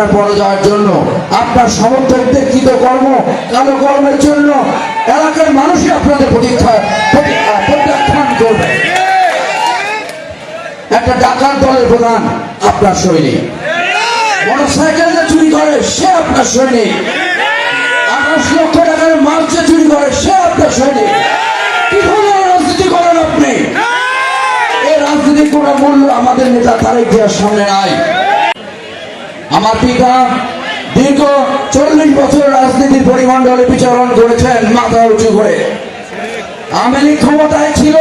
আপনার পরে যাওয়ার জন্য, আপনার সমর্থকদের কৃত কর্ম, কালো কর্মের জন্য এলাকার মানুষই আপনাদের প্রতীক্ষা, প্রত্যাখ্যান করবে। একটা ডাকাত দলের প্রধান আপনার সৈনিক। মোটরসাইকেল যে চুরি করে, সে আপনার সৈনিক। আঠাশ লক্ষ টাকার মাল যে চুরি করে, সে আপনার সৈনিক। কি ধরনের রাজনীতি করেন আপনি? এই রাজনীতির কোনো মূল্য আমাদের নেতা তারেক জিয়ার সামনে নাই। আমার পিতা দীর্ঘ চল্লিশ বছর রাজনীতির পরিমণ্ডলে বিচরণ করেছেন, মাথা উঁচু করে। আওয়ামী ক্ষমতায় ছিল।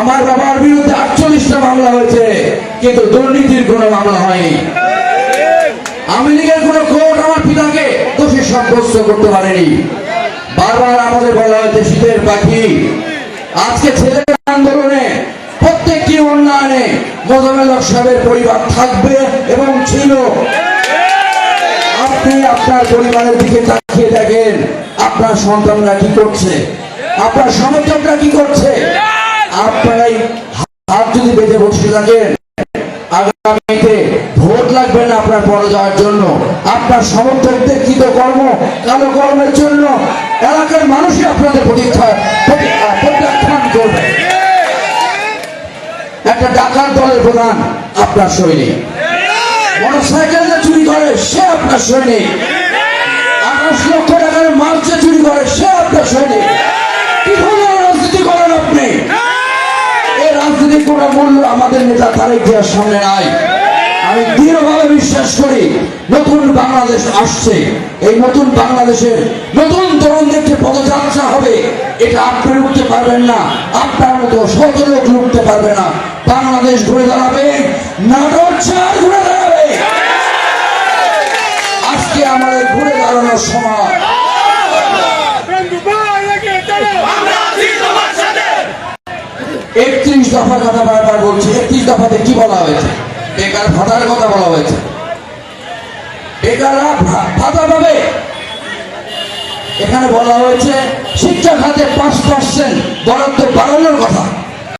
আমার বাবার বিরুদ্ধে আটচল্লিশটা মামলা হয়েছে, কিন্তু দুর্নীতির কোনো মামলা হয়নি। আওয়ামী লীগের কোনো কোর্ট আমার পিতাকে দোষী সাব্যস্ত করতে পারেনি। বারবার আমাদের বলা হয়েছে শীতের পাখি। আজকে ছেলের আন্দোলনে প্রত্যেকটি উন্নয়নে মোজামেল সাহেবের পরিবার থাকবে এবং ছিল। আপনি আপনার পরিবারের দিকে তাকিয়ে দেখেন, আপনার সন্তানরা কি করছে? আপনার সমর্থকরা কি করছে? আপনারাই হাত যদি বেঁধে বসে থাকেন, আগামীতে ভোট লাগবে না আপনার পরে যাওয়ার জন্য। আপনার সমর্থকদের কৃত কর্ম? কালো কর্মের জন্য এলাকার মানুষই আপনাদের প্রতীক্ষা একটা ডাকাত দলের প্রধান আপনার সৈনিক। মোটরসাইকেল যে চুরি করে, সে আপনার সৈনিক। আঠাশ লক্ষ টাকার মাল যে চুরি করে, সে আপনার সৈনিক। রাজনীতি আপনি? এই আমাদের নেতা আমি দৃঢ়ভাবে বিশ্বাস করি, নতুন বাংলাদেশ আসছে। এই নতুন নতুন পদযাত্রা হবে, এটা আপনি উঠতে পারবেন না। আপনার মতো শত লোক লুটতে পারবে না। বাংলাদেশ ঘুরে দাঁড়াবে নাটক চার ঘুরে দাঁড়াবে। আজকে আমাদের ঘুরে দাঁড়ানোর সময়। একত্রিশ দফার কথা বারবার বলছি, একত্রিশ দফাতে কি বলা হয়েছে? বেকার ভাতার কথা বলা হয়েছে। বেকাররা ভাতা পাবে। এখানে বলা হয়েছে শিক্ষা খাতে পাঁচ পার্সেন্ট বরাদ্দ বাড়ানোর কথা।